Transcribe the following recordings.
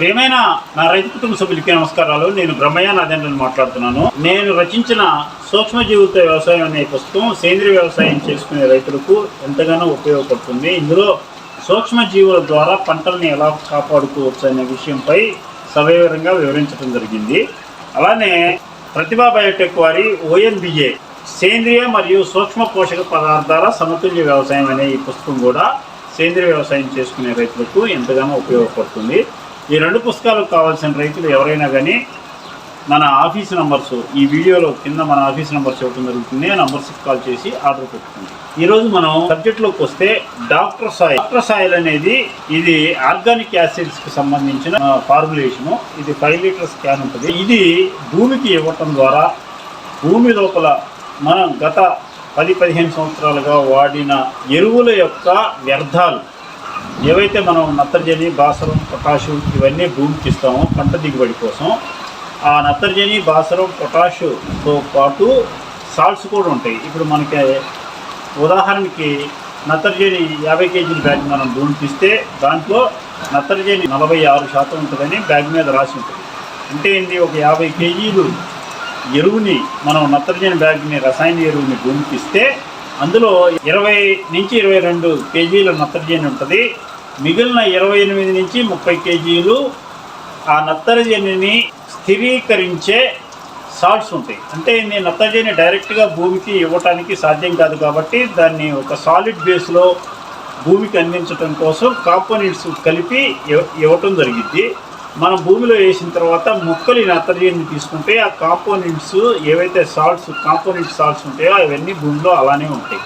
ప్రియమైన నా రైతు కుటుంబ సభ్యులకి నమస్కారాలు. నేను బ్రహ్మయ్య నాదేంద్రని మాట్లాడుతున్నాను. నేను రచించిన సూక్ష్మజీవిత వ్యవసాయం అనే పుస్తకం సేంద్రియ వ్యవసాయం చేసుకునే రైతులకు ఎంతగానో ఉపయోగపడుతుంది. ఇందులో సూక్ష్మజీవుల ద్వారా పంటల్ని ఎలా కాపాడుకోవచ్చు అనే విషయంపై సవివరంగా వివరించడం జరిగింది. అలానే ప్రతిభా బయోటెక్ వారి ఓఎన్బిఏ సేంద్రియ మరియు సూక్ష్మ పోషక పదార్థాల సమతుల్య వ్యవసాయం అనే ఈ పుస్తకం కూడా సేంద్రియ వ్యవసాయం చేసుకునే రైతులకు ఎంతగానో ఉపయోగపడుతుంది. ఈ రెండు పుస్తకాలకు కావాల్సిన రైతులు ఎవరైనా కానీ మన ఆఫీస్ నంబర్స్ ఈ వీడియోలో కింద మన ఆఫీస్ నంబర్స్ ఇవ్వడం జరుగుతుంది ఆ నంబర్స్కి కాల్ చేసి ఆర్డర్ పెట్టుకుంది ఈరోజు మనం సబ్జెక్ట్లోకి వస్తే డాక్టర్ సాయిల్ డాక్టర్ సాయిల్ అనేది ఇది ఆర్గానిక్ యాసిడ్స్కి సంబంధించిన ఫార్ములేషను. ఇది ఫైవ్ లీటర్స్ క్యాన్ ఉంటుంది. ఇది భూమికి ఇవ్వటం ద్వారా భూమి లోపల మనం గత పది పదిహేను సంవత్సరాలుగా వాడిన ఎరువుల యొక్క వ్యర్థాలు ఏవైతే మనం నత్రజని బాసరం పొటాషు ఇవన్నీ భూమికి ఇస్తామో పంట దిగుబడి కోసం ఆ నత్రజని బాసరం పొటాషుతో పాటు సాల్ట్స్ కూడా ఉంటాయి. ఇప్పుడు మనకి ఉదాహరణకి నత్రజని యాభై కేజీల బ్యాగ్ మనం భూమికి ఇస్తే దాంట్లో నత్రజని నలభై ఆరు శాతం ఉంటుందని బ్యాగ్ మీద రాసి ఉంటుంది. అంటే ఏంటి ఒక యాభై కేజీలు ఎరువుని మనం నత్రజని బ్యాగ్ని రసాయన ఎరువుని భూమికి ఇస్తే అందులో ఇరవై నుంచి ఇరవై రెండు కేజీల నత్రజని ఉంటుంది. మిగిలిన ఇరవై ఎనిమిది నుంచి ముప్పై కేజీలు ఆ నత్రజనిని స్థిరీకరించే సాల్ట్స్ ఉంటాయి. అంటే నేను నత్రజని డైరెక్ట్గా భూమికి ఇవ్వటానికి సాధ్యం కాదు కాబట్టి దాన్ని ఒక సాలిడ్ బేస్లో భూమికి అందించడం కోసం కాంపోనెంట్స్ కలిపి ఇవ్వటం జరిగింది మనం భూమిలో వేసిన తర్వాత మొక్కలు ఈ నత్రజని తీసుకుంటే ఆ కాంపోనెంట్స్ ఏవైతే సాల్ట్స్ కాంపోనెంట్ సాల్ట్స్ ఉంటాయో అవన్నీ భూమిలో అలానే ఉంటాయి.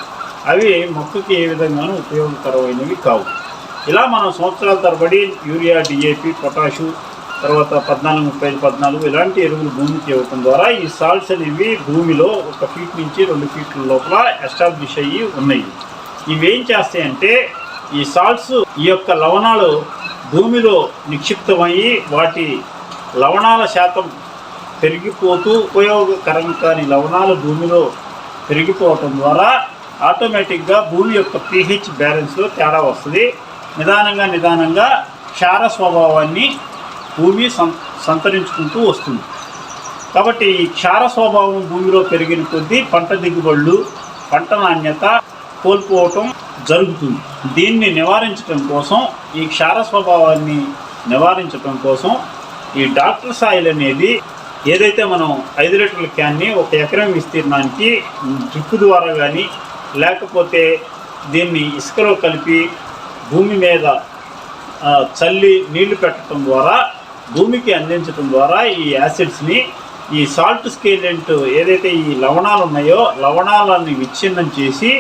అవి మొక్కకి ఏ విధంగానూ ఉపయోగకరమైనవి కావు. ఇలా మనం సంవత్సరాల తరబడి యూరియా డిఏపి పొటాషు తర్వాత పద్నాలుగు ముప్పై ఐదు పద్నాలుగు ఇలాంటి ఎరువులు భూమికి ఇవ్వటం ద్వారా ఈ సాల్ట్స్ అనేవి భూమిలో ఒక ఫీట్ నుంచి రెండు ఫీట్ల లోపల ఎస్టాబ్లిష్ అయ్యి ఉన్నాయి. ఇవి ఏం చేస్తాయంటే ఈ సాల్ట్స్ ఈ యొక్క లవణాలు భూమిలో నిక్షిప్తమయ్యి వాటి లవణాల శాతం పెరిగిపోతూ ఉపయోగకరం కాని లవణాలు భూమిలో పెరిగిపోవటం ద్వారా ఆటోమేటిక్గా భూమి యొక్క పీహెచ్ బ్యాలెన్స్లో తేడా వస్తుంది. నిదానంగా నిదానంగా క్షార స్వభావాన్ని భూమి సం సంతరించుకుంటూ వస్తుంది. కాబట్టి ఈ క్షార స్వభావం భూమిలో పెరిగిన కొద్దీ పంట దిగుబడులు పంట నాణ్యత కోల్పోవటం జరుగుతుంది. దీన్ని నివారించడం కోసం ఈ క్షార స్వభావాన్ని నివారించడం కోసం ఈ డాక్టర్ సాయిల్ అనేది ఏదైతే మనం ఐదు లీటర్ల క్యాన్ని ఒక ఎకరం విస్తీర్ణానికి డ్రిప్ ద్వారా కానీ లేకపోతే దీన్ని ఇసుకలో కలిపి భూమి మీద చల్లి నీళ్ళు పెట్టడం ద్వారా భూమికి అందించడం ద్వారా ఈ యాసిడ్స్ని ఈ సాల్ట్ స్కేలెంట్ ఏదైతే ఈ లవణాలు ఉన్నాయో లవణాలని విచ్ఛిన్నం చేసి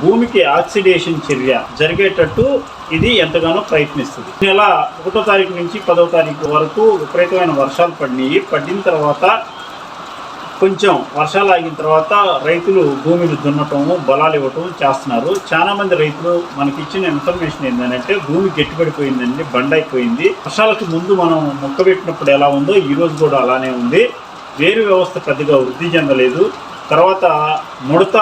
భూమికి ఆక్సిడేషన్ చర్య జరిగేటట్టు ఇది ఎంతగానో ప్రయత్నిస్తుంది. నెల ఒకటో తారీఖు నుంచి పదో తారీఖు వరకు విపరీతమైన వర్షాలు పడినాయి. పడిన తర్వాత కొంచెం వర్షాలు ఆగిన తర్వాత రైతులు భూమిని దున్నటము బలాలు ఇవ్వటం చేస్తున్నారు. చాలా మంది రైతులు మనకి ఇచ్చిన ఇన్ఫర్మేషన్ ఏంటంటే భూమి గట్టిపడిపోయిందండి బండ అయిపోయింది వర్షాలకు ముందు మనం మొక్క పెట్టినప్పుడు ఎలా ఉందో ఈ రోజు కూడా అలానే ఉంది. వేరు వ్యవస్థ పెద్దగా వృద్ధి చెందలేదు. తర్వాత ముడత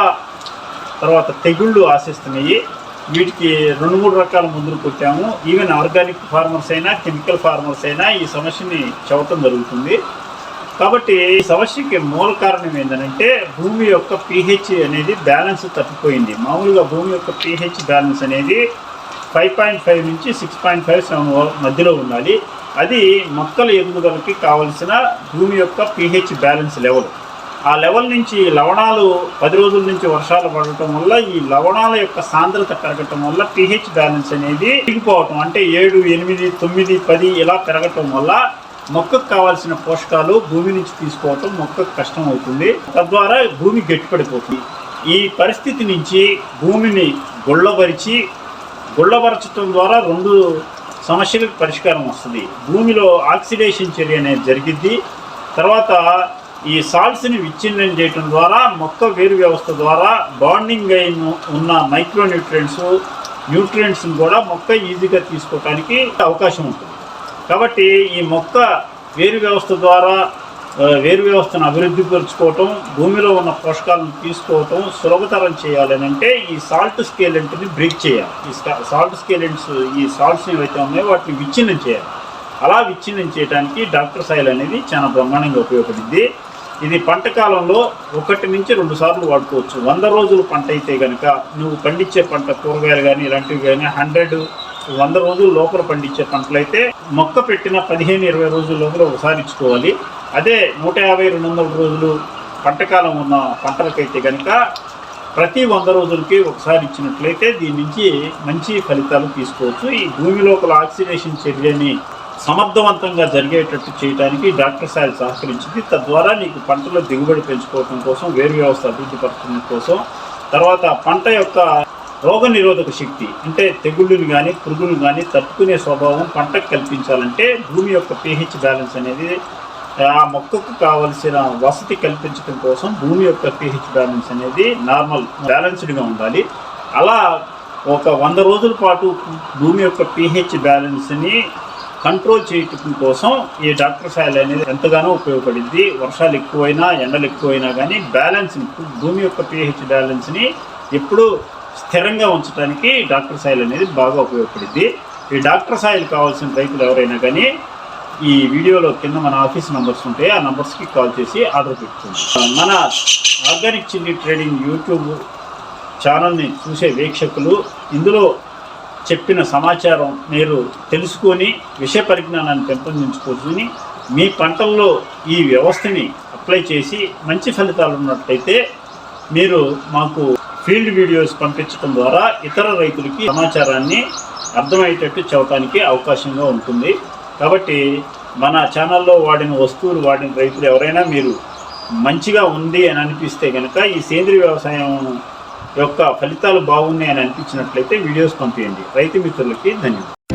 తర్వాత తెగుళ్ళు ఆశిస్తున్నాయి. వీటికి రెండు మూడు రకాల మందులు కొట్టాము. ఈవెన్ ఆర్గానిక్ ఫార్మర్స్ అయినా కెమికల్ ఫార్మర్స్ అయినా ఈ సమస్యని చవటం జరుగుతుంది. కాబట్టి ఈ సమస్యకి మూల కారణం ఏంటంటే భూమి యొక్క పీహెచ్ అనేది బ్యాలెన్స్ తప్పిపోయింది. మామూలుగా భూమి యొక్క పీహెచ్ బ్యాలెన్స్ అనేది ఫైవ్ పాయింట్ ఫైవ్ నుంచి సిక్స్ పాయింట్ ఫైవ్ సెవెన్ మధ్యలో ఉండాలి. అది మొక్కల ఎదుగుదలకి కావలసిన భూమి యొక్క పీహెచ్ బ్యాలెన్స్ లెవెల్. ఆ లెవెల్ నుంచి లవణాలు పది రోజుల నుంచి వర్షాలు పడటం వల్ల ఈ లవణాల యొక్క సాంద్రత పెరగటం వల్ల పిహెచ్ బ్యాలెన్స్ అనేది పెరిగిపోవటం అంటే ఏడు ఎనిమిది తొమ్మిది పది ఇలా పెరగటం వల్ల మొక్కకు కావాల్సిన పోషకాలు భూమి నుంచి తీసుకోవటం మొక్కకు కష్టం అవుతుంది. తద్వారా భూమి గట్టిపడిపోతుంది. ఈ పరిస్థితి నుంచి భూమిని గుళ్ళబరిచి గుళ్ళబరచటం ద్వారా రెండు సమస్యలకు పరిష్కారం వస్తుంది. భూమిలో ఆక్సిడేషన్ చర్య అనేది జరిగిద్ది. తర్వాత ఈ సాల్ట్స్ని విచ్ఛిన్నం చేయటం ద్వారా మొక్క వేరు వ్యవస్థ ద్వారా బాండింగ్ అయిన ఉన్న మైక్రో న్యూట్రియంట్స్ న్యూట్రియంట్స్ని కూడా మొక్క ఈజీగా తీసుకోవడానికి అవకాశం ఉంటుంది. కాబట్టి ఈ మొక్క వేరు వ్యవస్థ ద్వారా వేరు వ్యవస్థను అభివృద్ధి పరుచుకోవటం భూమిలో ఉన్న పోషకాలను తీసుకోవటం సులభతరం చేయాలని అంటే ఈ సాల్ట్ స్కేలెంట్ని బ్రేక్ చేయాలి. ఈ సాల్ట్ స్కేలెంట్స్ ఈ సాల్ట్స్ ఏవైతే ఉన్నాయో వాటిని విచ్ఛిన్నం చేయాలి. అలా విచ్ఛిన్నం చేయడానికి డాక్టర్ సాయిల్ అనేది చాలా బ్రహ్మాండంగా ఉపయోగపడింది. ఇది పంట కాలంలో ఒకటి నుంచి రెండు సార్లు వాడుకోవచ్చు. వంద రోజులు పంట అయితే కనుక నువ్వు పండించే పంట కూరగాయలు కానీ ఇలాంటివి కానీ హండ్రెడ్ వంద రోజుల లోపల పండించే పంటలు అయితే మొక్క పెట్టిన పదిహేను ఇరవై రోజుల లోపల ఒకసారి ఇచ్చుకోవాలి. అదే నూట యాభై రెండు వందల రోజులు పంటకాలం ఉన్న పంటలకైతే కనుక ప్రతి వంద రోజులకి ఒకసారి ఇచ్చినట్లయితే దీని నుంచి మంచి ఫలితాలు తీసుకోవచ్చు. ఈ భూమి లోపల ఆక్సిడేషన్ చర్యని సమర్థవంతంగా జరిగేటట్టు చేయడానికి డాక్టర్ సాయి సహకరించింది. తద్వారా నీకు పంటలో దిగుబడి పెంచుకోవడం కోసం వేరు వ్యవస్థ అభివృద్ధి పరచడం కోసం తర్వాత పంట యొక్క రోగ నిరోధక శక్తి అంటే తెగుళ్ళుని కానీ పురుగును కానీ తట్టుకునే స్వభావం పంటకు కల్పించాలంటే భూమి యొక్క పీహెచ్ బ్యాలెన్స్ అనేది ఆ మొక్కకు కావలసిన వసతి కల్పించడం కోసం భూమి యొక్క పిహెచ్ బ్యాలెన్స్ అనేది నార్మల్ బ్యాలెన్స్డ్గా ఉండాలి. అలా ఒక వంద రోజుల పాటు భూమి యొక్క పీహెచ్ బ్యాలెన్స్ని కంట్రోల్ చేయటం కోసం ఈ డాక్టర్ సాయిల్ అనేది ఎంతగానో ఉపయోగపడింది. వర్షాలు ఎక్కువైనా ఎండలు ఎక్కువైనా కానీ బ్యాలెన్స్ భూమి యొక్క పిహెచ్ బ్యాలెన్స్ని ఎప్పుడూ స్థిరంగా ఉంచడానికి డాక్టర్ సాయిల్ అనేది బాగా ఉపయోగపడింది. ఈ డాక్టర్ సాయిల్ కావాల్సిన రైతులు ఎవరైనా కానీ ఈ వీడియోలో కింద మన ఆఫీస్ నంబర్స్ ఉంటాయి. ఆ నంబర్స్కి కాల్ చేసి ఆర్డర్ పెట్టుకోండి. మన ఆర్గానిక్ చిల్లీ ట్రేడింగ్ యూట్యూబ్ ఛానల్ని చూసే వీక్షకులు ఇందులో చెప్పిన సమాచారం మీరు తెలుసుకొని విషయ పరిజ్ఞానాన్ని పెంపొందించుకొని మీ పంటల్లో ఈ వ్యవస్థని అప్లై చేసి మంచి ఫలితాలు ఉన్నట్లయితే మీరు మాకు ఫీల్డ్ వీడియోస్ పంపించడం ద్వారా ఇతర రైతులకి సమాచారాన్ని అర్థమయ్యేటట్టు చెప్పడానికి అవకాశంగా ఉంటుంది. కాబట్టి మన ఛానల్లో వాడిన వస్తువులు వాడిన రైతులు ఎవరైనా మీరు మంచిగా ఉంది అని అనిపిస్తే కనుక ఈ సేంద్రియ వ్యవసాయం యొక్క ఫలితాలు బాగున్నాయి అని అనిపించినట్లయితే వీడియోస్ పంపించండి రైతు మిత్రులకి ధన్యవాదాలు.